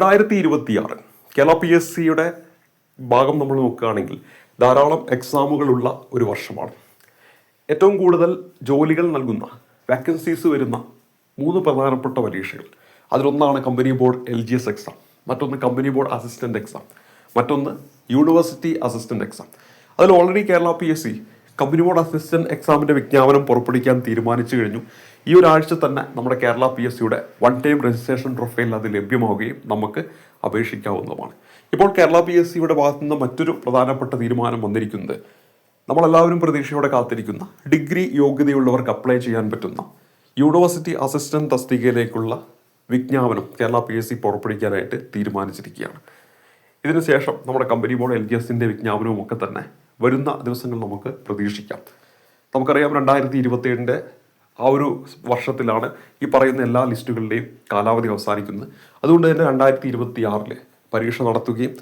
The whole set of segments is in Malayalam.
രണ്ടായിരത്തി ഇരുപത്തിയാറ് കേരള പി എസ് സിയുടെ ഭാഗം നമ്മൾ നോക്കുകയാണെങ്കിൽ ധാരാളം എക്സാമുകളുള്ള ഒരു വർഷമാണ്. ഏറ്റവും കൂടുതൽ ജോലികൾ നൽകുന്ന വാക്കൻസീസ് വരുന്ന മൂന്ന് പ്രധാനപ്പെട്ട പരീക്ഷകൾ. അതിലൊന്നാണ് company board L G S exam മറ്റൊന്ന് കമ്പനി ബോർഡ് അസിസ്റ്റന്റ് എക്സാം മറ്റൊന്ന് യൂണിവേഴ്സിറ്റി അസിസ്റ്റന്റ് എക്സാം അതിൽ already Kerala P S C company board assistant എക്സാമിന്റെ വിജ്ഞാപനം പുറപ്പെടുവിക്കാൻ തീരുമാനിച്ചു കഴിഞ്ഞു. ഈ ഒരാഴ്ച തന്നെ നമ്മുടെ കേരള പി എസ് സിയുടെ വൺ ടൈം രജിസ്ട്രേഷൻ പ്രൊഫൈൽ അത് ലഭ്യമാവുകയും നമുക്ക് അപേക്ഷിക്കാവുന്നതുമാണ്. ഇപ്പോൾ കേരള പി എസ് സിയുടെ ഭാഗത്തു നിന്ന് മറ്റൊരു പ്രധാനപ്പെട്ട തീരുമാനം വന്നിരിക്കുന്നത് നമ്മളെല്ലാവരും പ്രതീക്ഷയോടെ കാത്തിരിക്കുന്ന ഡിഗ്രി യോഗ്യതയുള്ളവർക്ക് അപ്ലൈ ചെയ്യാൻ പറ്റുന്ന യൂണിവേഴ്സിറ്റി അസിസ്റ്റന്റ് തസ്തികയിലേക്കുള്ള വിജ്ഞാപനം കേരള പി എസ് സി പുറപ്പെടുവിക്കാനായിട്ട് തീരുമാനിച്ചിരിക്കുകയാണ്. ഇതിനുശേഷം നമ്മുടെ കമ്പനി ബോർഡ് എൽ ജി എസിന്റെ വിജ്ഞാപനവും ഒക്കെ തന്നെ വരുന്ന ദിവസങ്ങൾ നമുക്ക് പ്രതീക്ഷിക്കാം. നമുക്കറിയാം രണ്ടായിരത്തി ഇരുപത്തിയേഴിന്റെ ആ ഒരു വർഷത്തിലാണ് ഈ പറയുന്ന എല്ലാ ലിസ്റ്റുകളുടെയും കാലാവധി അവസാനിക്കുന്നത്. അതുകൊണ്ട് തന്നെ രണ്ടായിരത്തി ഇരുപത്തി ആറിൽ പരീക്ഷ നടത്തുകയും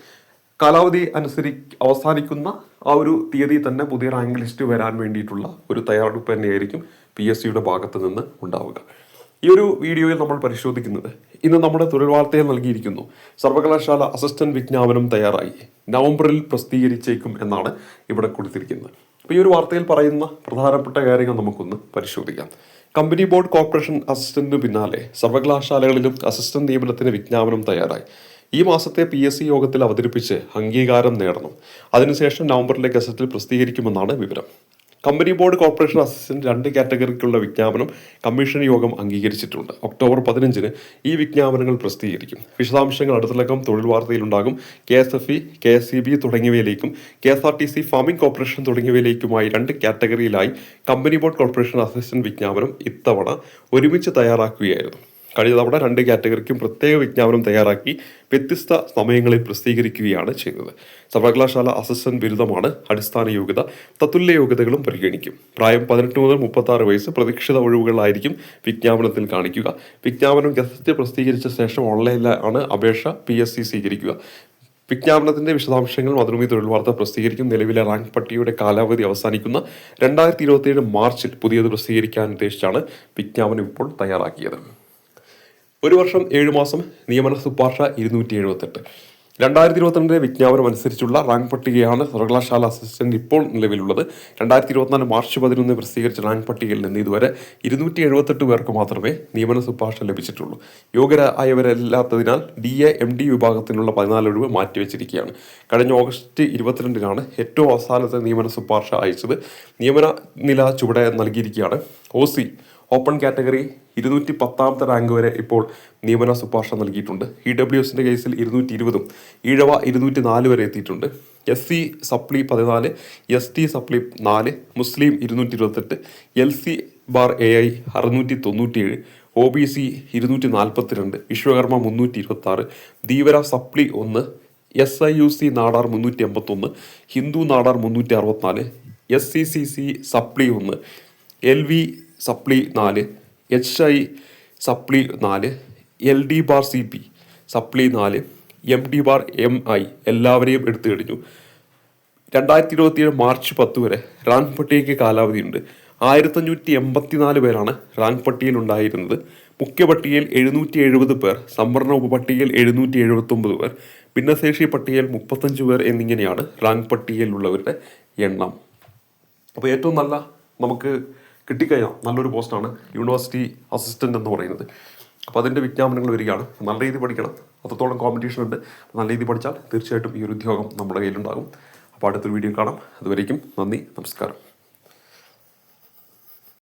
കാലാവധി അനുസരി അവസാനിക്കുന്ന ആ ഒരു തീയതി തന്നെ പുതിയ റാങ്ക് ലിസ്റ്റ് വരാൻ വേണ്ടിയിട്ടുള്ള ഒരു തയ്യാറെടുപ്പ് തന്നെയായിരിക്കും പി എസ് സിയുടെ ഭാഗത്ത് നിന്ന് ഉണ്ടാവുക. ഈ ഒരു വീഡിയോയിൽ നമ്മൾ പരിശോധിക്കുന്നത് ഇന്ന് നമ്മുടെ തൊഴിൽ വാർത്തയിൽ നൽകിയിരിക്കുന്നു. സർവകലാശാല അസിസ്റ്റന്റ് വിജ്ഞാപനം തയ്യാറായി. നവംബറിൽ പ്രസിദ്ധീകരിച്ചേക്കും എന്നാണ് ഇവിടെ കൊടുത്തിരിക്കുന്നത്. അപ്പോൾ ഈ ഒരു വാർത്തയിൽ പറയുന്ന പ്രധാനപ്പെട്ട കാര്യങ്ങൾ നമുക്കൊന്ന് പരിശോധിക്കാം. കമ്പനി ബോർഡ് കോർപ്പറേഷൻ അസിസ്റ്റന്റിന് പിന്നാലെ സർവകലാശാലകളിലും അസിസ്റ്റന്റ് നിയമനത്തിന് വിജ്ഞാപനം തയ്യാറായി. ഈ മാസത്തെ പി എസ് സി യോഗത്തിൽ അവതരിപ്പിച്ച് അംഗീകാരം നേടണം. അതിനുശേഷം നവംബറിലെ ഗസറ്റിൽ പ്രസിദ്ധീകരിക്കുമെന്നാണ് വിവരം. കമ്പനി ബോർഡ് കോർപ്പറേഷൻ അസിസ്റ്റന്റ് രണ്ട് കാറ്റഗറിക്കുള്ള വിജ്ഞാപനം കമ്മീഷൻ യോഗം അംഗീകരിച്ചിട്ടുണ്ട്. ഒക്ടോബർ പതിനഞ്ചിന് ഈ വിജ്ഞാപനങ്ങൾ പ്രസിദ്ധീകരിക്കും. വിശദാംശങ്ങൾ അടുത്തിളക്കം തൊഴിൽ വാർത്തയിലുണ്ടാകും. K S F E K S C B തുടങ്ങിയവയിലേക്കും K S R T C farming corporation തുടങ്ങിയവയിലേക്കുമായി രണ്ട് കാറ്റഗറിയിലായി കമ്പനി ബോർഡ് കോർപ്പറേഷൻ അസിസ്റ്റന്റ് വിജ്ഞാപനം ഇത്തവണ ഒരുമിച്ച് തയ്യാറാക്കുകയായിരുന്നു. കഴിഞ്ഞ തവണ രണ്ട് കാറ്റഗറിക്കും പ്രത്യേക വിജ്ഞാപനം തയ്യാറാക്കി വ്യത്യസ്ത സമയങ്ങളിൽ പ്രസിദ്ധീകരിക്കുകയാണ് ചെയ്തത്. സർവകലാശാല അസിസ്റ്റന്റ് ബിരുദമാണ് അടിസ്ഥാന യോഗ്യത തത്തുല്യ യോഗ്യതകളും പരിഗണിക്കും. പ്രായം പതിനെട്ട് മുതൽ മുപ്പത്തി വയസ്സ് പ്രതീക്ഷിത ഒഴിവുകളായിരിക്കും വിജ്ഞാപനത്തിൽ കാണിക്കുക. വിജ്ഞാപനം ഗസറ്റ് പ്രസിദ്ധീകരിച്ച ശേഷം ഓൺലൈനിലാണ് അപേക്ഷ പി എസ് സി സ്വീകരിക്കുക. വിജ്ഞാപനത്തിന്റെ വിശദാംശങ്ങൾ മധുരമി തൊഴിൽ വാർത്ത പ്രസിദ്ധീകരിക്കും. നിലവിലെ റാങ്ക് പട്ടികയുടെ കാലാവധി അവസാനിക്കുന്ന രണ്ടായിരത്തി ഇരുപത്തിയേഴ് മാർച്ചിൽ പുതിയത് പ്രസിദ്ധീകരിക്കാൻ ഉദ്ദേശിച്ചാണ് വിജ്ഞാപനം ഇപ്പോൾ തയ്യാറാക്കിയത്. ഒരു വർഷം ഏഴ് മാസം നിയമന ശുപാർശ ഇരുന്നൂറ്റി എഴുപത്തെട്ട് രണ്ടായിരത്തി ഇരുപത്തിരണ്ടിലെ വിജ്ഞാപനം അനുസരിച്ചുള്ള റാങ്ക് പട്ടികയാണ് സർവകലാശാല അസിസ്റ്റന്റ് ഇപ്പോൾ നിലവിലുള്ളത്. രണ്ടായിരത്തി ഇരുപത്തിനാല് മാർച്ച് പതിനൊന്ന് പ്രസിദ്ധീകരിച്ച റാങ്ക് പട്ടികയിൽ നിന്ന് ഇതുവരെ ഇരുന്നൂറ്റി എഴുപത്തെട്ട് പേർക്ക് മാത്രമേ നിയമന ശുപാർശ ലഭിച്ചിട്ടുള്ളൂ. യോഗ്യരായവരല്ലാത്തതിനാൽ ഡി എ എം ഡി വിഭാഗത്തിനുള്ള പതിനാല് ഒഴിവ് മാറ്റിവെച്ചിരിക്കുകയാണ്. കഴിഞ്ഞ ഓഗസ്റ്റ് ഇരുപത്തിരണ്ടിനാണ് ഏറ്റവും അവസാനത്തെ നിയമന ശുപാർശ അയച്ചത്. നിയമന നില ചുവടെ നൽകിയിരിക്കുകയാണ്. ഒ സി ഓപ്പൺ കാറ്റഗറി ഇരുന്നൂറ്റി പത്താമത്തെ റാങ്ക് വരെ ഇപ്പോൾ നിയമന ശുപാർശ നൽകിയിട്ടുണ്ട്. ഇ ഡബ്ല്യു എസിന്റെ കേസിൽ ഇരുന്നൂറ്റി ഇരുപതും ഈഴവ ഇരുന്നൂറ്റി നാല് വരെ എത്തിയിട്ടുണ്ട്. എസ് സി സപ്ലി പതിനാല് എസ് ടി സപ്ലി നാല് മുസ്ലിം ഇരുന്നൂറ്റി ഇരുപത്തെട്ട് L C bar A I അറുന്നൂറ്റി തൊണ്ണൂറ്റിയേഴ് ഒ ബി സി ഇരുന്നൂറ്റി നാൽപ്പത്തിരണ്ട് വിശ്വകർമ്മ മുന്നൂറ്റി ഇരുപത്താറ് ധീവര സപ്ലി ഒന്ന് S I U C Nadar മുന്നൂറ്റി എൺപത്തൊന്ന് ഹിന്ദു നാടാർ മുന്നൂറ്റി അറുപത്തിനാല് S C C C supply ഒന്ന് എൽ വി സപ്ലി നാല് എച്ച് ഐ സപ്ലി നാല് L D bar C P supply നാല് M D bar M I എല്ലാവരെയും എടുത്തു കഴിഞ്ഞു. രണ്ടായിരത്തി ഇരുപത്തിയേഴ് മാർച്ച് പത്ത് വരെ റാങ്ക് പട്ടികയ്ക്ക് കാലാവധിയുണ്ട് ആയിരത്തഞ്ഞൂറ്റി എൺപത്തിനാല് പേരാണ് റാങ്ക് പട്ടികയിൽ ഉണ്ടായിരുന്നത്. മുഖ്യ പട്ടികയിൽ എഴുന്നൂറ്റി എഴുപത് പേർ സംവരണ ഉപപട്ടികയിൽ എഴുന്നൂറ്റി എഴുപത്തി ഒമ്പത് പേർ ഭിന്നശേഷി പട്ടികയിൽ മുപ്പത്തഞ്ച് പേർ എന്നിങ്ങനെയാണ് റാങ്ക് പട്ടികയിലുള്ളവരുടെ എണ്ണം. അപ്പോൾ ഏറ്റവും നല്ല നമുക്ക് കിട്ടിക്കഴിഞ്ഞാൽ നല്ലൊരു പോസ്റ്റാണ് യൂണിവേഴ്സിറ്റി അസിസ്റ്റന്റ് എന്ന് പറയുന്നത്. അപ്പോൾ അതിന്റെ വിജ്ഞാപനങ്ങൾ വരികയാണ്. നല്ല രീതിയിൽ പഠിക്കണം. അത്രത്തോളം കോമ്പറ്റീഷൻ ഉണ്ട്. നല്ല രീതിയിൽ പഠിച്ചാൽ തീർച്ചയായിട്ടും ഈ ഒരു ഉദ്യോഗം നമ്മുടെ കയ്യിലുണ്ടാകും. അപ്പോൾ അടുത്തൊരു വീഡിയോ കാണാം. അതുവരേക്കും നന്ദി നമസ്കാരം.